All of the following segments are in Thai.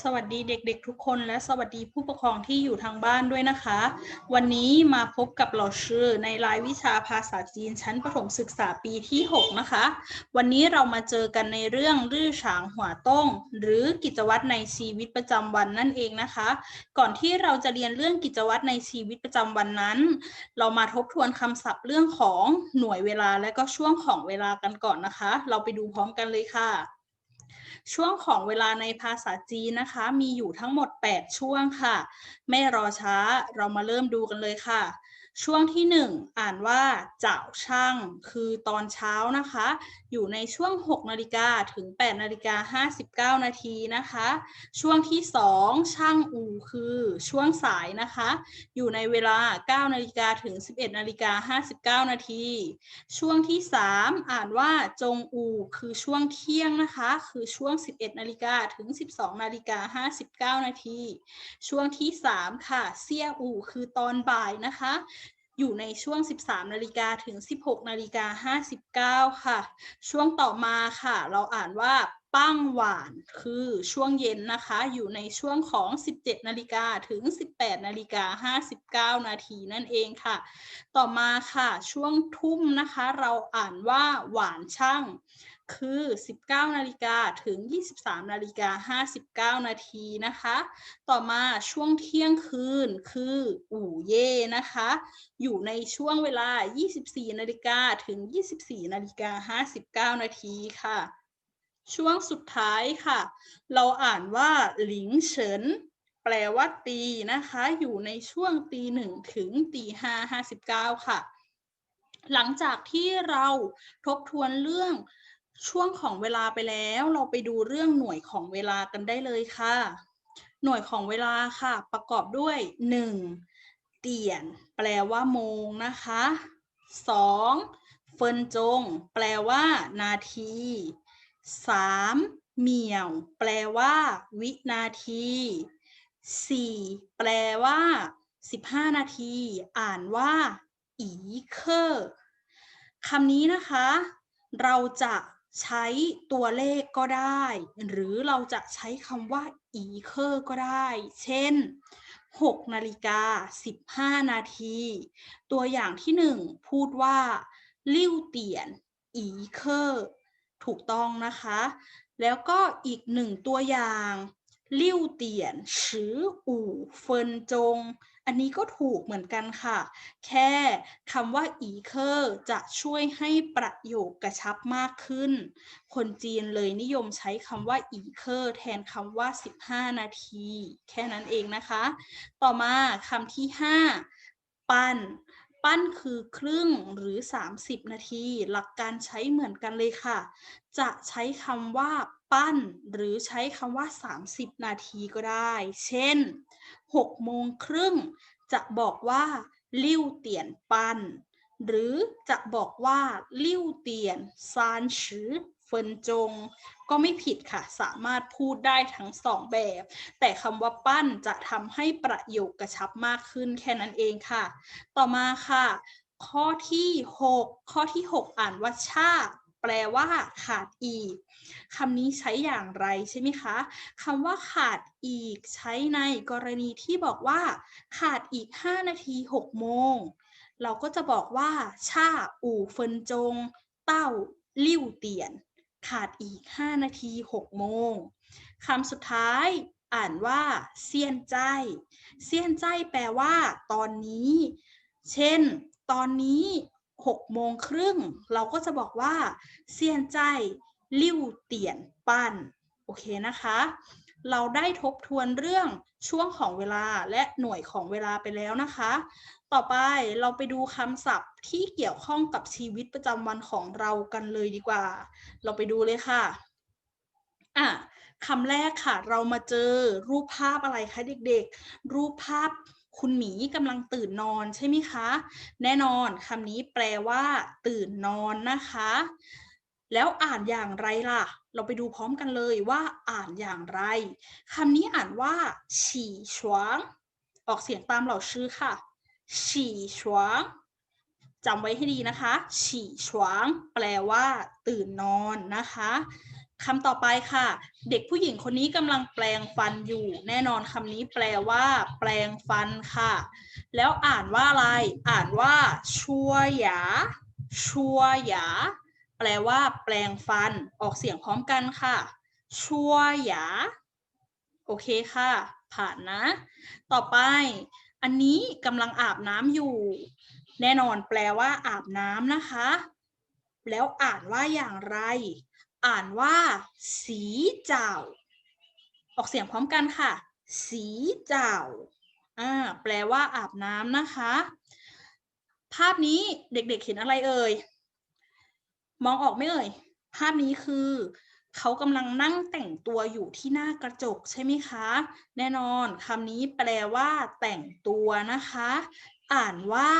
สวัสดีเด็กๆทุกคนและสวัสดีผู้ปกครองที่อยู่ทางบ้านด้วยนะคะ วันนี้มาพบกับเราชื่อในรายวิชาภาษาจีนชั้นประถมศึกษาปีที่ 6 นะคะ วันนี้เรามาเจอกันในเรื่องรื่อฉางหัวต้ง หรือกิจวัตรในชีวิตประจำวันนั่นเองนะคะ ก่อนที่เราจะเรียนเรื่องกิจวัตรในชีวิตประจำวันนั้น เรามาทบทวนคำศัพท์เรื่องของหน่วยเวลาและก็ช่วงของเวลากันก่อนนะคะ เราไปดูพร้อมกันเลยค่ะ ช่วงของเวลาในภาษาจีนนะคะ มีอยู่ทั้งหมด 8 ช่วงค่ะ ไม่รอช้าเรามาเริ่มดูกันเลยค่ะ ช่วงที่ 1 อ่านว่าเจ้าช่าง คือตอนเช้านะคะ อยู่ในช่วง 6 นาฬิกาถึง 8 นาฬิกา 59 นาทีนะคะ ช่วงที่ 2 ช่างอู่คือช่วงสายนะคะ อยู่ในเวลา 9 นาฬิกาถึง 11 นาฬิกา 59 นาที ช่วงที่ 3 อ่านว่าจงอูคือช่วงเที่ยงนะคะ คือช่วง 11 นาฬิกาถึง 12 นาฬิกา 59 นาที ช่วงที่ 3 ค่ะ เซี่ยอูคือตอนบ่ายนะคะ อยู่ในช่วง 13 นาฬิกาถึง 16 นาฬิกา 59 ค่ะ ช่วงต่อมาค่ะ เราอ่านว่าปั้งหวานคือช่วงเย็นนะคะ อยู่ในช่วงของ 17 นาฬิกาถึง 18 นาฬิกา 59 นาทีนั่นเองค่ะ ต่อมาค่ะ ช่วงทุ่มนะคะ เราอ่านว่าหวานช่าง คือ 19 นาฬิกาถึง 23 นาฬิกา 59 นาทีนะคะ ต่อมาช่วงเที่ยงคืนคืออู่เย่นะคะ อยู่ในช่วงเวลา 24 นาฬิกาถึง 24 นาฬิกา 59 นาทีค่ะ ช่วงสุดท้ายค่ะ เราอ่านว่าหลิงเฉินแปลว่าตีนะคะ อยู่ในช่วงตีหนึ่งถึงตีห้าห้าสิบเก้าค่ะ หลังจากที่เราทบทวนเรื่อง ช่วงของเวลาไปแล้วเราไปดูเรื่องหน่วยของเวลากันได้เลยค่ะ หน่วยของเวลาค่ะ ประกอบด้วย 1. เตียน แปลว่าโมงนะคะ 2. เฟินจง แปลว่า นาที 3. เหมี่ยว แปลว่า วินาที 4. แปลว่า 15 นาที อ่านว่า อีเคอร์คำนี้นะคะ เราจะ ใช้ตัวเลขก็ได้ หรือเราจะใช้คำว่าอีเคอร์ก็ได้ เช่น 6 นาฬิกา 15 นาที ตัวอย่างที่ 1 พูดว่าลิ่วเตียน อีเคอร์ ถูกต้องนะคะ แล้วก็อีกหนึ่งตัวอย่าง ลิ่วเตียนชืออู่เฟินจง อันนี้ก็ถูกเหมือนกันค่ะ แค่คำว่าอีเคอร์จะช่วยให้ประโยคกระชับมากขึ้น คนจีนเลยนิยมใช้คำว่าอีเคอร์แทนคำว่า 15 นาที แค่นั้นเองนะคะ ต่อมาคำที่ 5 ปั้น ปั้นคือครึ่งหรือ 30 นาที หลักการใช้เหมือนกันเลยค่ะ จะใช้คำว่าปั้นหรือใช้คำว่า 30 นาทีก็ได้ เช่น6โมงครึ่งจะบอกว่า ลิ่วเตียนปั้นหรือจะบอกว่า ลิ่วเตียนซานชือเฟินจง ก็ไม่ผิดค่ะ สามารถพูดได้ทั้งสองแบบ แต่คำว่าปั้นจะทำให้ประโยคกระชับมากขึ้นแค่นั้นเองค่ะ ต่อมาค่ะ ข้อที่ 6 ข้อที่ 6 อ่านว่าชา แปลว่าขาดอีกคำนี้ใช้อย่างไรใช่ไหมคะคำว่าขาดอีกใช้ในกรณีที่บอกว่า ขาดอีก 5 นาที 6 โมง เราก็จะบอกว่า ชาอู่เฟินจง เต้าลิ่วเตียน ขาดอีก 5 นาที 6 โมงคำสุดท้ายอ่านว่าเซียนใจเซียนใจแปลว่า ตอนนี้ เช่น ตอนนี้ 6โมงครึ่งเราก็จะบอกว่าเซียนใจลิ่วเตียนปั้นโอเคนะคะ เราได้ทบทวนเรื่องช่วงของเวลาและหน่วยของเวลาไปแล้วนะคะ ต่อไปเราไปดูคำศัพท์ที่เกี่ยวข้องกับชีวิตประจำวันของเรากันเลยดีกว่า เราไปดูเลยค่ะอะคำแรกค่ะ เรามาเจอรูปภาพอะไรคะเด็กๆ รูปภาพ คุณหมีกำลังตื่นนอนใช่ไหมคะ แน่นอนคำนี้แปลว่า ตื่นนอนนะคะ แล้วอ่านอย่างไรล่ะ เราไปดูพร้อมกันเลยว่าอ่านอย่างไรคำนี้อ่านว่า ฉี่ชวาง ออกเสียงตามเหล่าชื่อค่ะ ฉี่ชวางจำไว้ให้ดีนะคะ ฉี่ชวาง แปลว่า ตื่นนอนนะคะ คำต่อไปค่ะ เด็กผู้หญิงคนนี้กำลังแปลงฟันอยู่ แน่นอนคำนี้แปลว่า แปลงฟันค่ะ แล้วอ่านว่าอะไร อ่านว่า ชัวหยา ชัวหยา แปลว่า แปลงฟัน ออกเสียงพร้อมกันค่ะ ชัวหยา โอเคค่ะ ผ่านนะ ต่อไป อันนี้กำลังอาบน้ำอยู่ แน่นอนแปลว่า อาบน้ำนะคะ แล้วอ่านว่าอย่างไร อ่านว่า สีเจ้า ออกเสียงพร้อมกันค่ะ สีเจ้าอ่าแปลว่าอาบน้ำนะคะ ภาพนี้เด็กๆเห็นอะไรเอ่ย มองออกไหมเอ่ย ภาพนี้คือเขากำลังนั่งแต่งตัวอยู่ที่หน้ากระจกใช่ไหมคะ แน่นอนคำนี้แปลว่าแต่งตัวนะคะ อ่านว่า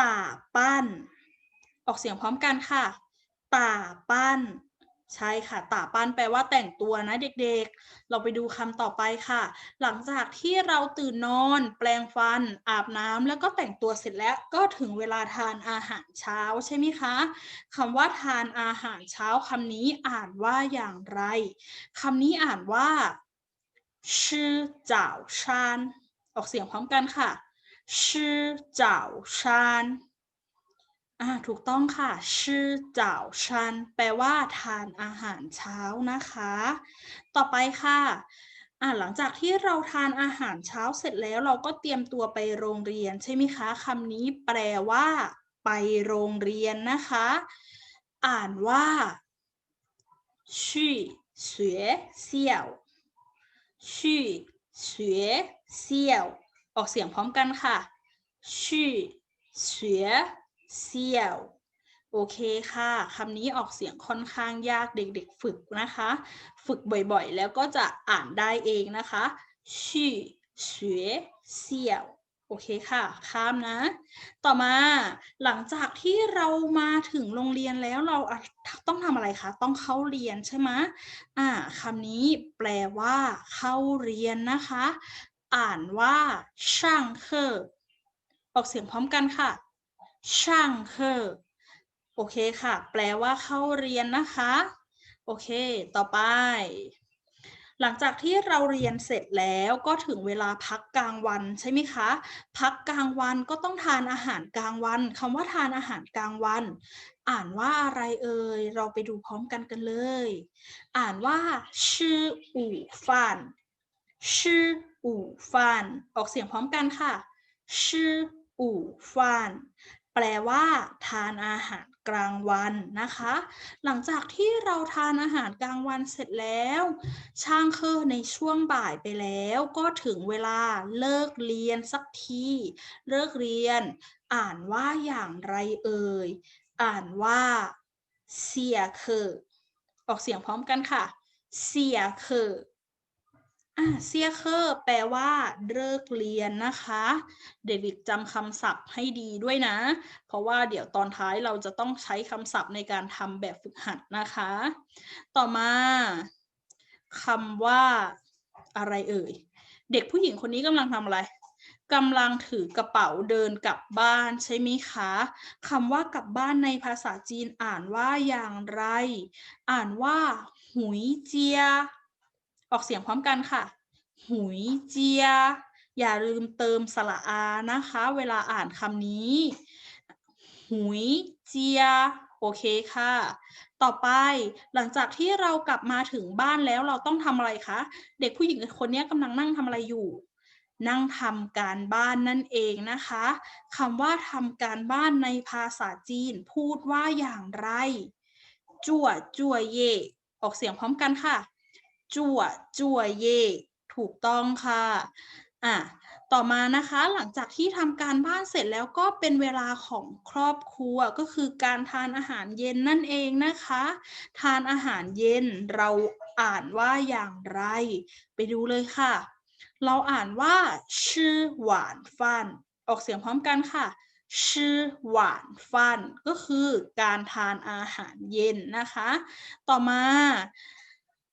ตาปั้น ออกเสียงพร้อมกันค่ะตาปั้น ใช่ค่ะตาปันแปลว่าแต่งตัวนะเด็กๆ เราไปดูคำต่อไปค่ะ หลังจากที่เราตื่นนอน แปลงฟัน อาบน้ำแล้วก็แต่งตัวเสร็จแล้วก็ถึงเวลาทานอาหารเช้าใช่ไหมคะคำว่าทานอาหารเช้าคำนี้อ่านว่าอย่างไรคำนี้อ่านว่าชื่อเจ้าชานออกเสียงพร้อมกันค่ะชื่อเจ้าชาน่าถูกต้องค่ะ ชื่อเจ้าชัน แปลว่าทานอาหารเช้านะคะ ต่อไปค่ะอ่าหลังจากที่เราทานอาหารเช้าเสร็จแล้วเราก็เตรียมตัวไปโรงเรียนใช่ไหมคะคำนี้แปลว่า ไปโรงเรียนนะคะ อ่านว่าชื่อเสี่ยวชื่อเสี่ยว ออกเสียงพร้อมกันค่ะชื่อเสือ เซียว โอเคค่ะคำนี้ออกเสียงค่อนข้างยากเด็กๆ ฝึกนะคะ ฝึกบ่อยๆ แล้วก็จะอ่านได้เองนะคะชี่เฉวเสี่ยวโอเคค่ะ ข้ามนะ ต่อมาหลังจากที่เรามาถึงโรงเรียนแล้วเราต้องทำอะไรคะ ต้องเข้าเรียนใช่ไหมอ่าคำนี้แปลว่า เข้าเรียนนะคะ อ่านว่าช่างเคอออกเสียงพร้อมกันค่ะ ช่างเคอโอเคค่ะ แปลว่าเข้าเรียนนะคะ โอเค ต่อไป หลังจากที่เราเรียนเสร็จแล้วก็ถึงเวลาพักกลางวันใช่ไหมคะ พักกลางวันก็ต้องทานอาหารกลางวันคำว่าทานอาหารกลางวัน อ่านว่าอะไรเอ่ย เราไปดูพร้อมกันกันเลย อ่านว่าชื่ออู่ฟันชื่ออู่ฟันออกเสียงพร้อมกันค่ะชื่ออู่ฟัน แปลว่า ทานอาหารกลางวันนะคะ หลังจากที่เราทานอาหารกลางวันเสร็จแล้ว ช่างเคอในช่วงบ่ายไปแล้ว ก็ถึงเวลาเลิกเรียนสักที เลิกเรียน อ่านว่าอย่างไรเอ่ย อ่านว่า เสียเคอออกเสียงพร้อมกันค่ะ เสียเคอ อ่าเซียเคอร์แปลว่าเลิกเรียนนะคะ เด็กๆจำคำศัพท์ให้ดีด้วยนะ เพราะว่าเดี๋ยวตอนท้ายเราจะต้องใช้คำศัพท์ในการทำแบบฝึกหัดนะคะ ต่อมาคำว่าอะไรเอ่ย เด็กผู้หญิงคนนี้กำลังทำอะไรกำลังถือกระเป๋าเดินกลับบ้านใช่ไหมคะคำว่ากลับบ้านในภาษาจีนอ่านว่าอย่างไร อ่านว่า หุยเจีย ออกเสียงพร้อมกันค่ะ หุยเจีย อย่าลืมเติมสระอานะคะ เวลาอ่านคำนี้ หุยเจีย โอเคค่ะ ต่อไปหลังจากที่เรากลับมาถึงบ้านแล้วเราต้องทำอะไรคะ เด็กผู้หญิงคนนี้กำลังนั่งทำอะไรอยู่นั่งทำการบ้านนั่นเองนะคะคำว่าทำการบ้านในภาษาจีน พูดว่าอย่างไร จั่วจั่วเย่ออกเสียงพร้อมกันค่ะ จั่วจั่วเย่ถูกต้องค่ะอะต่อมานะคะหลังจากที่ทำการบ้านเสร็จแล้วก็เป็นเวลาของครอบครัวก็คือการทานอาหารเย็นนั่นเองนะคะ ทานอาหารเย็นเราอ่านว่าอย่างไร ไปดูเลยค่ะ เราอ่านว่าชื่อหวานฟัน ออกเสียงพร้อมกันค่ะชื่อหวานฟันก็คือการทานอาหารเย็นนะคะ ต่อมา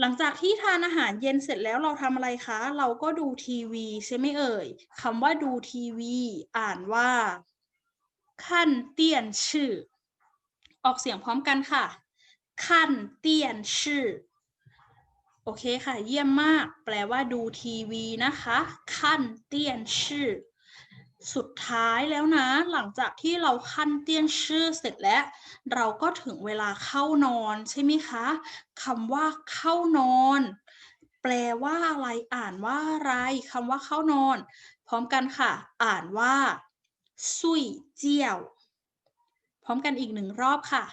หลังจากที่ทานอาหารเย็นเสร็จแล้วเราทำอะไรคะ เราก็ดูทีวีใช่ไหมเอ่ยคำว่าดูทีวี อ่านว่า ขั้นเตียนชื่อ ออกเสียงพร้อมกันค่ะ ขั้นเตียนชื่อ โอเคค่ะ เยี่ยมมาก แปลว่าดูทีวีนะคะ ขั้นเตียนชื่อ สุดท้ายแล้วนะ หลังจากที่เราขั้นเตี้ยนชื่อเสร็จแล้ว เราก็ถึงเวลาเข้านอนใช่ไหมคะคำว่าเข้านอน แปลว่าอะไรอ่านว่าอะไรคำว่าเข้านอน พร้อมกันค่ะ อ่านว่าซุยเจียว พร้อมกันอีกหนึ่งรอบค่ะ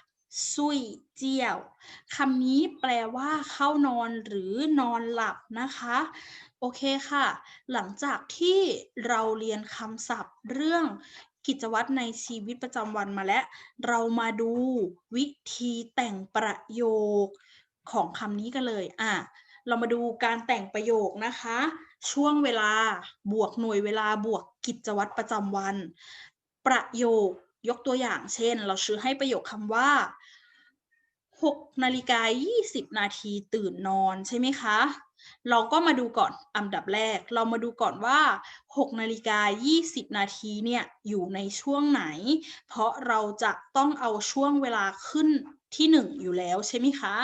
ซุยเจียวคำนี้แปลว่าเข้านอนหรือนอนหลับนะคะ โอเคค่ะ หลังจากที่เราเรียนคำศัพท์เรื่องกิจวัตรในชีวิตประจำวันมาแล้ว เรามาดูวิธีแต่งประโยคของคำนี้กันเลย อะ เรามาดูการแต่งประโยคนะคะ ช่วงเวลาบวกหน่วยเวลาบวกกิจวัตรประจำวัน ประโยคยกตัวอย่างเช่น เราชื่อให้ประโยคคำว่า 6นาฬิกา20 นาทีตื่นนอนใช่ไหมคะ เราก็มาดูก่อนอันดับแรก เรามาดูก่อนว่า 6นาฬิกา20 นาทีเนี่ยอยู่ในช่วงไหน เพราะเราจะต้องเอาช่วงเวลาขึ้นที่ 1 อยู่แล้วใช่ไหมคะ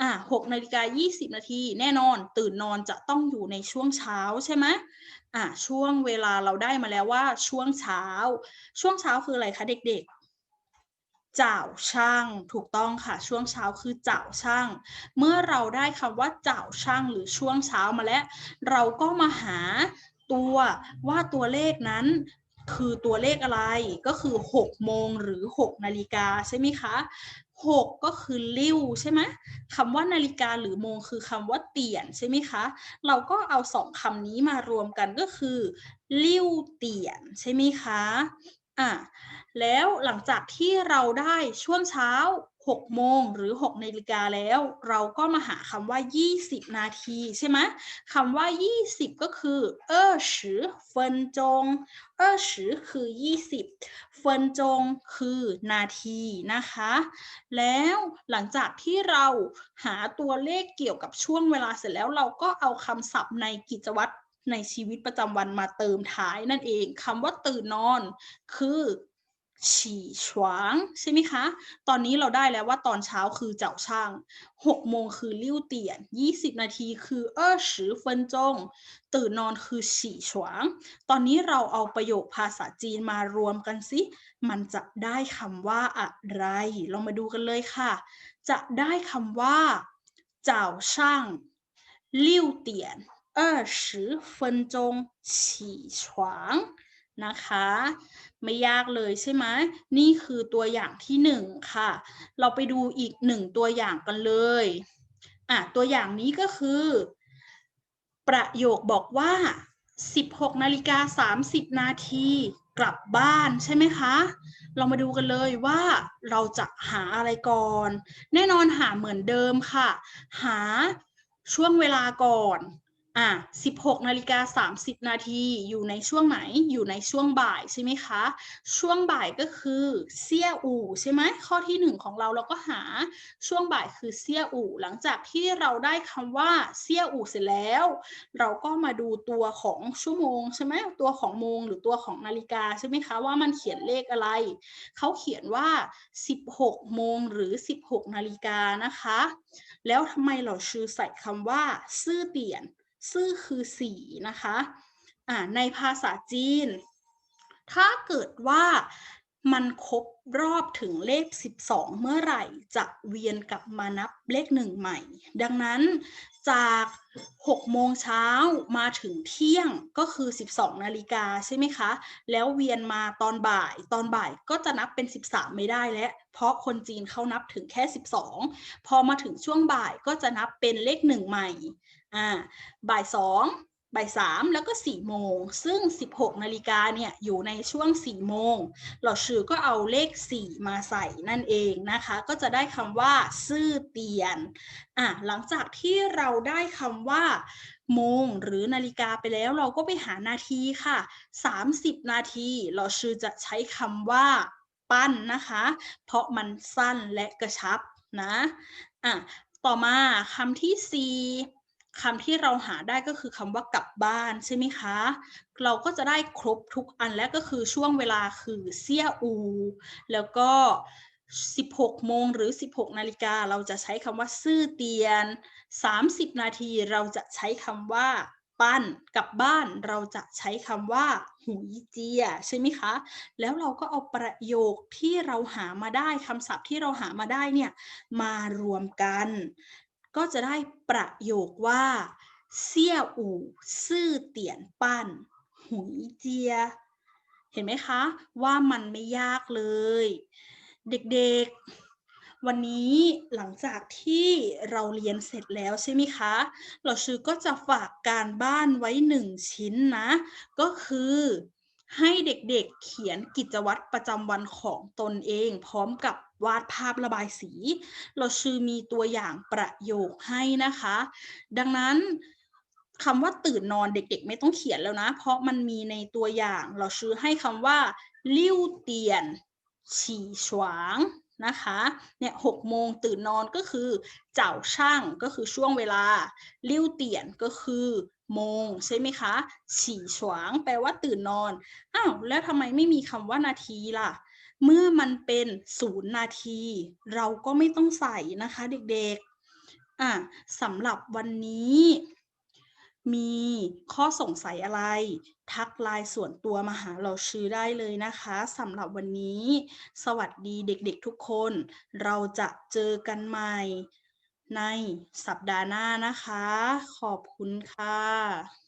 อะ6นาฬิกา20 นาทีแน่นอน ตื่นนอนจะต้องอยู่ในช่วงเช้าใช่ไหมอะช่วงเวลาเราได้มาแล้วว่าช่วงเช้า ช่วงเช้าคืออะไรคะเด็กๆ จ้าช่างถูกต้องค่ะ ช่วงเช้าคือเจ้าช่าง เมื่อเราได้คำว่าเจ้าช่างหรือช่วงเช้ามาแล้ว เราก็มาหาตัวว่าตัวเลขนั้นคือตัวเลขอะไรก็คือ 6 โมงหรือ 6 นาฬิกาใช่ไหมคะ6 ก็คือลิ้วใช่ไหมคำว่านาฬิกาหรือโมงคือคำว่าเตียนใช่ไหมคะ เราก็เอาสองคำนี้มารวมกันก็คือลิ้วเตียนใช่ไหมคะ อะแล้วหลังจากที่เราได้ช่วงเช้า 6 โมงหรือ 6นาฬิกาแล้ว เราก็มาหาคำว่า 20 นาทีใช่ไหมคำว่า 20 ก็คือเออสือเฟินจงเออสือคือ 20 เฟินจงคือนาทีนะคะ แล้วหลังจากที่เราหาตัวเลขเกี่ยวกับช่วงเวลาเสร็จแล้วเราก็เอาคำศัพท์ในกิจวัตร ในชีวิตประจำวันมาเติมท้ายนั่นเองคำว่าตื่นนอน คือฉี่ฉวางใช่ไหมคะ ตอนนี้เราได้แล้วว่าตอนเช้าคือเจ้าช่าง6โมงคือลิ้วเตียน20นาทีคือเออสือเฟินจง ตื่นนอนคือฉี่ฉวาง ตอนนี้เราเอาประโยคภาษาจีนมารวมกันสิ มันจะได้คำว่าอะไรเรามาดูกันเลยค่ะ จะได้คำว่า เจ้าช่างลิ้วเตียน 二十分钟起床นะคะ ไม่ยากเลยใช่ไหมนี่คือตัวอย่างที่หนึ่งค่ะ เราไปดูอีกหนึ่งตัวอย่างกันเลยอ่ะตัวอย่างนี้ก็คือ ประโยคบอกว่า 16นาฬิกา30 นาทีกลับบ้านใช่ไหมคะ เรามาดูกันเลยว่าเราจะหาอะไรก่อน แน่นอนหาเหมือนเดิมค่ะ หาช่วงเวลาก่อน อะ16นาฬิกา30 นาทีอยู่ในช่วงไหนอยู่ในช่วงบ่ายใช่ไหมคะ ช่วงบ่ายก็คือเซี่ยอู่ใช่ไหมข้อที่หนึ่งของเราเราก็หาช่วงบ่ายคือเซี่ยอู่ หลังจากที่เราได้คำว่าเซี่ยอู่เสร็จแล้ว เราก็มาดูตัวของชั่วโมงใช่ไหมตัวของโมงหรือตัวของนาฬิกาใช่ไหมคะว่ามันเขียนเลขอะไร เขาเขียนว่า 16 โมงหรือ 16 นาฬิกานะคะ แล้วทำไมเราชื่อใส่คำว่าซื่อเตียน ซื่อคือสีนะคะอ่าในภาษาจีน ถ้าเกิดว่ามันครบรอบถึงเลข 12 เมื่อไหร่จะเวียนกลับมานับเลขหนึ่งใหม่ ดังนั้นจาก6โมงเช้ามาถึงเที่ยงก็คือ 12 นาฬิกาใช่ไหมคะ แล้วเวียนมาตอนบ่าย ตอนบ่ายก็จะนับเป็น 13 ไม่ได้แล้ว เพราะคนจีนเขานับถึงแค่ 12 พอมาถึงช่วงบ่ายก็จะนับเป็นเลขหนึ่งใหม่ อ่าบ่ายสองบ่ายสามแล้วก็สี่โมง ซึ่ง 16นาฬิกาเนี่ย อยู่ในช่วง4โมงเราชื่อก็เอาเลข4มาใส่นั่นเองนะคะ ก็จะได้คำว่า ซื่อเตียนอะหลังจากที่เราได้คำว่า โมงหรือนาฬิกาไปแล้วเราก็ไปหานาทีค่ะ 30 นาที เราชื่อจะใช้คำว่า ปั้นนะคะ เพราะมันสั้นและกระชับนะอะต่อมาคำที่ 4 คำที่เราหาได้ก็คือคำว่ากลับบ้านใช่ไหมคะ เราก็จะได้ครบทุกอันแล้วก็คือช่วงเวลาคือเซี่ยอู แล้วก็ 16 โมงหรือ 16 นาฬิกาเราจะใช้คำว่าซื่อเตียน 30 นาทีเราจะใช้คำว่าปั้นกลับบ้านเราจะใช้คำว่าหุยเจียใช่ไหมคะ แล้วเราก็เอาประโยคที่เราหามาได้คำศัพท์ที่เราหามาได้เนี่ยมารวมกัน ก็จะได้ประโยคว่าเสี่ยอู่ซื่อเตียนปั้นหุยเจีย เห็นไหมคะ ว่ามันไม่ยากเลย เด็กๆ วันนี้หลังจากที่เราเรียนเสร็จแล้วใช่ไหมคะ เราชื่อก็จะฝากการบ้านไว้หนึ่งชิ้นนะ ก็คือให้เด็กๆเขียนกิจวัตรประจำวันของตนเอง พร้อมกับ วาดภาพระบายสี เราชื่อมีตัวอย่างประโยคให้นะคะ ดังนั้นคำว่าตื่นนอนเด็กๆ ไม่ต้องเขียนแล้วนะ เพราะมันมีในตัวอย่าง เราชื่อให้คำว่าลิ้วเตียน ฉี่ฉวางนะคะ เนี่ยหกโมงตื่นนอนก็คือ เจ้าช่างก็คือช่วงเวลา ลิ้วเตียนก็คือโมงใช่ไหมคะ ฉี่ฉวางแปลว่าตื่นนอน อ้าวแล้วทำไมไม่มีคำว่านาทีล่ะ เมื่อมันเป็นศูนย์นาที เราก็ไม่ต้องใส่นะคะเด็กๆอะสำหรับวันนี้ มีข้อสงสัยอะไร ทักไลน์ส่วนตัวมาหาเราชื่อได้เลยนะคะสำหรับวันนี้ สวัสดีเด็กๆทุกคน เราจะเจอกันใหม่ในสัปดาห์หน้านะคะ ขอบคุณค่ะ